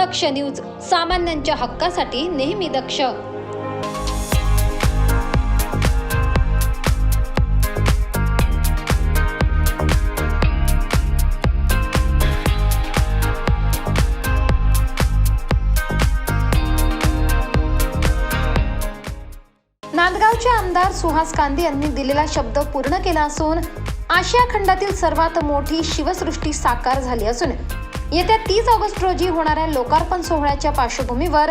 दक्ष news सामान्यांच्या हक्कासाठी नेहमी दक्ष. नांदगावचे आमदार सुहास कांदे यांनी दिलेला शब्द पूर्ण केला असून आशिया खंडातील सर्वात मोठी शिवसृष्टी साकार झाली असून येत्या तीस ऑगस्ट रोजी होणाऱ्या लोकार्पण सोहळ्याच्या पार्श्वभूमीवर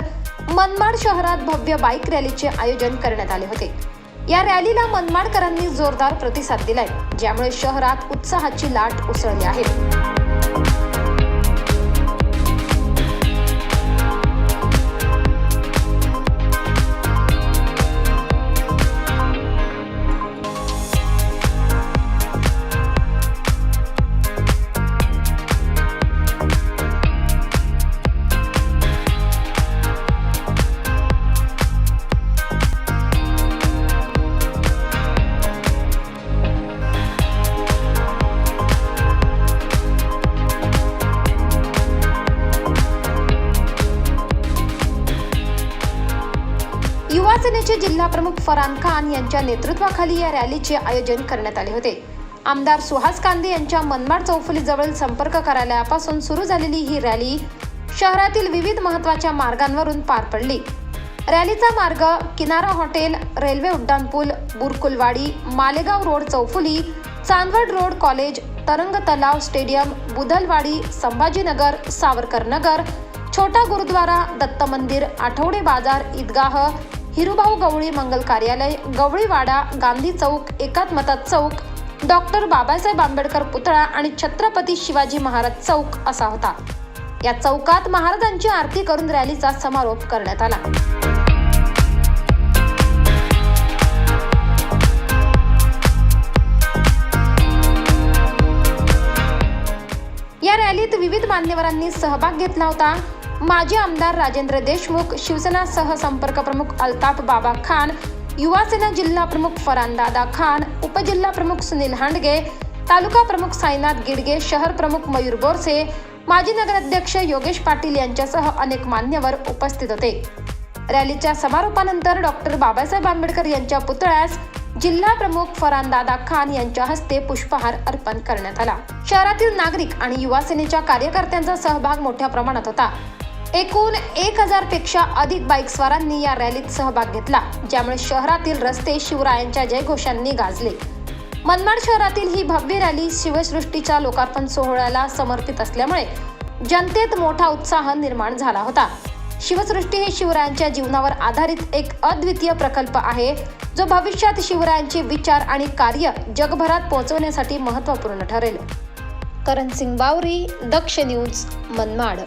मनमाड शहरात भव्य बाईक रॅलीचे आयोजन करण्यात आले होते. या रॅलीला मनमाडकरांनी जोरदार प्रतिसाद दिलाय ज्यामुळे शहरात उत्साहाची लाट उसळली आहे. युवा सेनेचे जिल्हा प्रमुख फरान खान यांच्या नेतृत्वाखाली या रॅलीचे आयोजन करण्यात आले होते. आमदार सुहास कांदे यांच्या मनमाड चौफुलीजवळ संपर्क कार्यालयापासून सुरू झालेली ही रॅली शहरातील विविध महत्त्वाच्या मार्गांवरून पार पडली. रॅलीचा मार्ग किनारा हॉटेल रेल्वे उड्डाणपूल बुरकुलवाडी मालेगाव रोड चौफुली चांदवड रोड कॉलेज तरंग तलाव स्टेडियम बुधलवाडी संभाजीनगर सावरकर नगर छोटा गुरुद्वारा दत्त मंदिर आठवडे बाजार ईदगाह हिरुभाऊ गवळी मंगल कार्यालय गवळीवाडा गांधी चौक एकात्मता चौक डॉक्टर बाबासाहेब आंबेडकर पुतळा आणि छत्रपती शिवाजी महाराज चौक असा होता. या चौकात महाराजांची आरती करून रॅलीचा समारोप करण्यात आला. या रॅलीत विविध मान्यवरांनी सहभाग घेतला होता. माजी आमदार राजेंद्र देशमुख शिवसेना सहसंपर्क प्रमुख अल्ताफ बाबा खान युवासेना जिल्हा प्रमुख फरान दादा खान उपजिल्हा प्रमुख सुनील हांडगे तालुका प्रमुख साईनाथ गिडगे शहर प्रमुख मयूर बोरसे माजी नगराध्यक्ष योगेश पाटील यांच्यासह अनेक मान्यवर उपस्थित होते. रॅलीच्या समारोपानंतर डॉक्टर बाबासाहेब आंबेडकर यांच्या पुतळ्यास जिल्हा प्रमुख फरान दादा खान यांच्या हस्ते पुष्पहार अर्पण करण्यात आला. शहरातील नागरिक आणि युवासेनेच्या कार्यकर्त्यांचा सहभाग मोठ्या प्रमाणात होता. एकूण एक हजारपेक्षा अधिक बाईकस्वारांनी या रॅलीत सहभाग घेतला ज्यामुळे शहरातील रस्ते शिवरायांच्या जयघोषांनी गाजले. मनमाड शहरातील ही भव्य रॅली शिवसृष्टीच्या लोकार्पण सोहळ्याला समर्पित असल्यामुळे जनतेत मोठा उत्साह निर्माण झाला होता. शिवसृष्टी हे शिवरायांच्या जीवनावर आधारित एक अद्वितीय प्रकल्प आहे जो भविष्यात शिवरायांचे विचार आणि कार्य जगभरात पोहोचवण्यासाठी महत्त्वपूर्ण ठरेल. करण सिंग बावरी दक्ष न्यूज मनमाड.